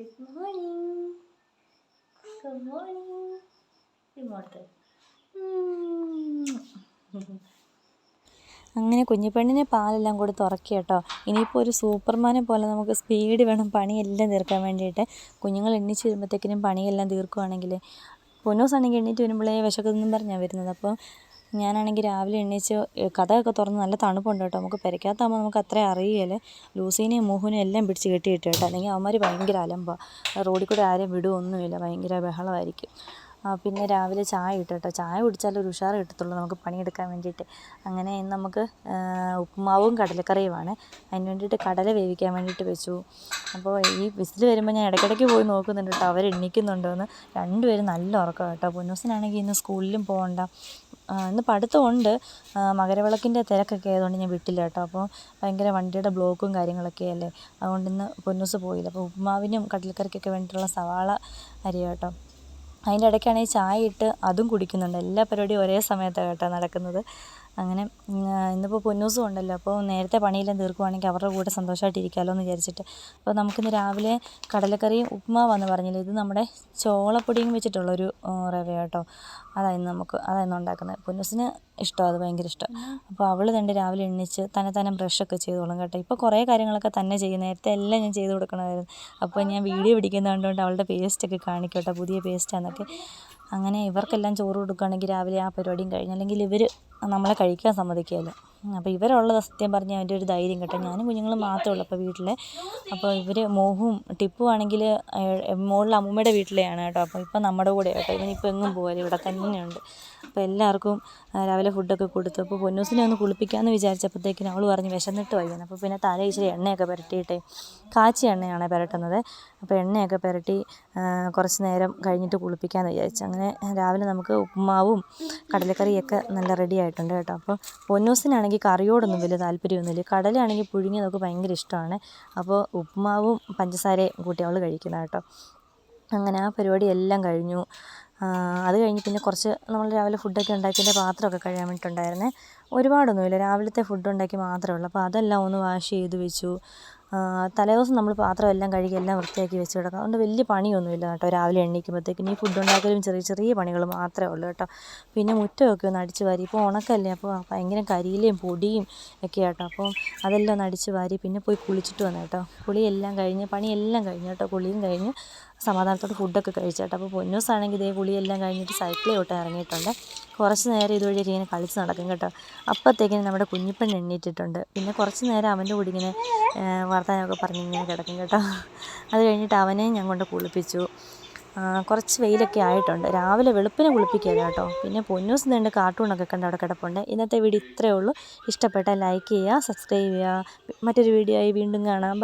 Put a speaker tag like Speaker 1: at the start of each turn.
Speaker 1: Good morning good morning ഇങ്ങോട്ട് അങ്ങനെ കുഞ്ഞിപ്പെണ്ണിനെ പാലെല്ലാം കൊടുത്ത് ഉറക്കി കേട്ടോ. ഇനിയിപ്പോൾ ഒരു സൂപ്പർമാനെ പോലെ നമുക്ക് സ്പീഡ് വേണം പണിയെല്ലാം തീർക്കാൻ വേണ്ടിയിട്ട്. കുഞ്ഞുങ്ങൾ എണ്ണിച്ച് വരുമ്പോഴത്തേക്കിനും പണിയെല്ലാം തീർക്കുവാണെങ്കിൽ പൊന്നോസാണെങ്കിൽ എണ്ണീറ്റ് വരുമ്പോഴേ വിശക്കുന്നെന്നും പറഞ്ഞാണ് വരുന്നത്. അപ്പോൾ ഞാനാണെങ്കിൽ രാവിലെ എണ്ണീച്ച് കഥയൊക്കെ തുറന്ന് നല്ല തണുപ്പുണ്ട് കേട്ടോ. നമുക്ക് പെരയ്ക്കകത്താകുമ്പോൾ നമുക്ക് അത്രയും അറിയില്ല? ലൂസീനെയും മോഹനെയും എല്ലാം പിടിച്ച് കെട്ടിയിട്ട് കേട്ടോ. അല്ലെങ്കിൽ അവന്മാർ ഭയങ്കര അലമ്പാണ് റോഡിൽ കൂടെ ആരെയും വിടുവൊന്നുമില്ല. ഭയങ്കര ബഹളമായിരിക്കും. പിന്നെ രാവിലെ ചായ ഇട്ടു കേട്ടോ. ചായ കുടിച്ചാൽ ഒരു ഉഷാറ് കിട്ടത്തുള്ളൂ നമുക്ക് പണിയെടുക്കാൻ വേണ്ടിയിട്ട്. അങ്ങനെ ഇന്ന് നമുക്ക് ഉപ്പുമാവും കടലക്കറിയുമാണ്. അതിന് വേണ്ടിയിട്ട് കടല വേവിക്കാൻ വേണ്ടിയിട്ട് വെച്ചു. അപ്പോൾ ഈ വിസിൽ വരുമ്പോൾ ഞാൻ ഇടയ്ക്കിടയ്ക്ക് പോയി നോക്കുന്നുണ്ട് കേട്ടോ. അവർ എണ്ണിക്കുന്നുണ്ടോ എന്ന് രണ്ടുപേരും നല്ല ഉറക്കം കേട്ടോ. പൊന്നൂസിനാണെങ്കിൽ ഇന്ന് സ്കൂളിലും പോകണ്ട ഇന്ന് പഠിത്തമുണ്ട്. മകരവിളക്കിന്റെ തിരക്കൊക്കെ ആയതുകൊണ്ട് ഞാൻ വിട്ടില്ല കേട്ടോ. അപ്പോൾ ഭയങ്കര വണ്ടിയുടെ ബ്ലോക്കും കാര്യങ്ങളൊക്കെ അല്ലേ? അതുകൊണ്ട് ഇന്ന് പൊന്നൂസ് പോയില്ല. അപ്പോൾ ഉപ്പുമാവിനും കടലക്കറിക്കൊക്കെ വേണ്ടിയിട്ടുള്ള സവാള അരിയ കേട്ടോ. അതിന്റെ ഇടയ്ക്കാണെങ്കിൽ ചായ ഇട്ട് അതും കുടിക്കുന്നുണ്ട്. എല്ലാ പരിപാടിയും ഒരേ സമയത്താണ് കേട്ടോ നടക്കുന്നത്. അങ്ങനെ ഇന്നിപ്പോൾ പൊന്നൂസും ഉണ്ടല്ലോ. അപ്പോൾ നേരത്തെ പണിയെല്ലാം തീർക്കുവാണെങ്കിൽ അവരുടെ കൂടെ സന്തോഷമായിട്ട് ഇരിക്കാമല്ലോ എന്ന് വിചാരിച്ചിട്ട്. അപ്പോൾ നമുക്കിന്ന് രാവിലെ കടലക്കറിയും ഉപ്പുമാവാന്ന് പറഞ്ഞില്ലേ? ഇത് നമ്മുടെ ചോളപ്പൊടിയും വെച്ചിട്ടുള്ളൊരു റവ കേട്ടോ അതായിരുന്നു നമുക്ക് അതായിരുന്നു ഉണ്ടാക്കുന്നത്. പൊന്നൂസിന് ഇഷ്ടമാണ് അത് ഭയങ്കര ഇഷ്ടം. അപ്പോൾ അവൾ തന്നെ രാവിലെ എണ്ണിച്ച് തന്നെ തന്നെ ബ്രഷൊക്കെ ചെയ്തോളും കേട്ടോ. ഇപ്പോൾ കുറേ കാര്യങ്ങളൊക്കെ തന്നെ ചെയ്യും. നേരത്തെ എല്ലാം ഞാൻ ചെയ്ത് കൊടുക്കണമായിരുന്നു. അപ്പോൾ ഞാൻ വീഡിയോ പിടിക്കുന്നത് അവളുടെ പേസ്റ്റൊക്കെ കാണിക്കട്ടോ. കേട്ടോ പുതിയ പേസ്റ്റാന്നൊക്കെ. അങ്ങനെ ഇവർക്കെല്ലാം ചോറ് കൊടുക്കുകയാണെങ്കിൽ രാവിലെ ആ പരിപാടിയും കഴിഞ്ഞ് അല്ലെങ്കിൽ ഇവർ നമ്മളെ കഴിക്കാൻ സമ്മതിക്കുകയില്ല. അപ്പോൾ ഇവരുള്ളത് സത്യം പറഞ്ഞാൽ അതിന്റെ ഒരു ധൈര്യം കിട്ടും. ഞാനും കുഞ്ഞുങ്ങളും മാത്രമേ ഉള്ളൂ അപ്പോൾ വീട്ടിൽ അപ്പോൾ ഇവർ മോഹും ടിപ്പു ആണെങ്കിൽ മോളിൽ അമ്മൂമ്മയുടെ വീട്ടിലെയാണ് കേട്ടോ. അപ്പോൾ ഇപ്പം നമ്മുടെ കൂടെ കേട്ടോ. ഇവനിപ്പോൾ എങ്ങും പോകാതെ ഇവിടെ തന്നെയുണ്ട്. അപ്പോൾ എല്ലാവർക്കും രാവിലെ ഫുഡൊക്കെ കൊടുത്തു. അപ്പോൾ പൊന്നൂസിനെ ഒന്ന് കുളിപ്പിക്കാമെന്ന് വിചാരിച്ചപ്പോഴത്തേക്കിനും അവൾ പറഞ്ഞ് വിശന്നിട്ട് വയ്യാണ് അപ്പോൾ പിന്നെ തല ഇച്ചിരി എണ്ണയൊക്കെ പുരട്ടിയിട്ടേ കാച്ചി എണ്ണയാണ് പുരട്ടുന്നത്. അപ്പോൾ എണ്ണയൊക്കെ പുരട്ടി കുറച്ച് നേരം കഴിഞ്ഞിട്ട് കുളിപ്പിക്കാമെന്ന് വിചാരിച്ചു. അങ്ങനെ രാവിലെ നമുക്ക് ഉപ്പുമാവും കടലക്കറിയൊക്കെ നല്ല റെഡി ആയിട്ടുണ്ട് കേട്ടോ. അപ്പോൾ പൊന്നൂസിനാണെങ്കിൽ കറിയോടൊന്നും വലിയ താല്പര്യമൊന്നുമില്ല. കടലയാണെങ്കിൽ പുഴുങ്ങിയതൊക്കെ ഭയങ്കര ഇഷ്ടമാണ്. അപ്പോൾ ഉപ്പുമാവും പഞ്ചസാരയും കൂട്ടി അവൾ കഴിക്കുന്നത് കേട്ടോ. അങ്ങനെ ആ പരിപാടി എല്ലാം കഴിഞ്ഞു. അത് കഴിഞ്ഞ് പിന്നെ കുറച്ച് നമ്മൾ രാവിലെ ഫുഡൊക്കെ ഉണ്ടാക്കിയതിന്റെ പാത്രമൊക്കെ കഴിയാൻ വേണ്ടിയിട്ടുണ്ടായിരുന്നേ. ഒരുപാടൊന്നുമില്ല. രാവിലത്തെ ഫുഡ് ഉണ്ടാക്കി മാത്രമേ ഉള്ളൂ. അപ്പോൾ അതെല്ലാം ഒന്ന് വാഷ് ചെയ്ത് വെച്ചു. തലേദിവസം നമ്മൾ പാത്രമെല്ലാം കഴുകി എല്ലാം വൃത്തിയാക്കി വെച്ച് കിടക്കാം. അതുകൊണ്ട് വലിയ പണിയൊന്നുമില്ല കേട്ടോ. രാവിലെ എണീക്കുമ്പോഴത്തേക്കിന് ഈ ഫുഡ് ഉണ്ടാക്കലും ചെറിയ ചെറിയ പണികൾ മാത്രമേ ഉള്ളൂ കേട്ടോ. പിന്നെ മുറ്റമൊക്കെ ഒന്ന് അടിച്ച് വാരി. ഇപ്പോൾ ഉണക്കല്ലേ? അപ്പോൾ ഭയങ്കര കരിയിലയും പൊടിയും ഒക്കെ കേട്ടോ അപ്പോൾ അതെല്ലാം ഒന്ന് അടിച്ച് വാരി പിന്നെ പോയി കുളിച്ചിട്ട് വന്നു കേട്ടോ. കുളിയെല്ലാം കഴിഞ്ഞ് പണിയെല്ലാം കഴിഞ്ഞ് കേട്ടോ. കുളിയും കഴിഞ്ഞ് സമാധാനത്തോടെ ഫുഡൊക്കെ കഴിച്ചു കേട്ടോ. അപ്പോൾ പൊന്നൂസാണെങ്കിൽ ഇതേ കുളിയെല്ലാം കഴിഞ്ഞിട്ട് സൈക്കിളിൽ വിട്ട് ഇറങ്ങിയിട്ടുണ്ട്. കുറച്ച് നേരം ഇതുവഴി ഇങ്ങനെ കളിച്ച് നടക്കും കേട്ടോ. അപ്പോഴത്തേക്കിനും നമ്മുടെ കുഞ്ഞിപ്പൻ എണ്ണീറ്റിട്ടുണ്ട്. പിന്നെ കുറച്ച് നേരം അവന്റെ കൂടി ഇങ്ങനെ വർത്താനമൊക്കെ പറഞ്ഞ് ഇങ്ങനെ കിടക്കും കേട്ടോ. അത് കഴിഞ്ഞിട്ട് അവനെയും ഞാൻ കൊണ്ട് കുളിപ്പിച്ചു. കുറച്ച് വെയിലൊക്കെ ആയിട്ടുണ്ട്. രാവിലെ വെളുപ്പിനെ കുളിപ്പിക്കുക കേട്ടോ. പിന്നെ പൊന്നൂസ് നീണ്ട് കാർട്ടൂണൊക്കെ കണ്ട് അവിടെ കിടപ്പുണ്ട്. ഇന്നത്തെ വീഡിയോ ഇത്രയേ ഉള്ളൂ. ഇഷ്ടപ്പെട്ടാൽ ലൈക്ക് ചെയ്യുക സബ്സ്ക്രൈബ് ചെയ്യുക. മറ്റൊരു വീഡിയോ ആയി വീണ്ടും കാണാം.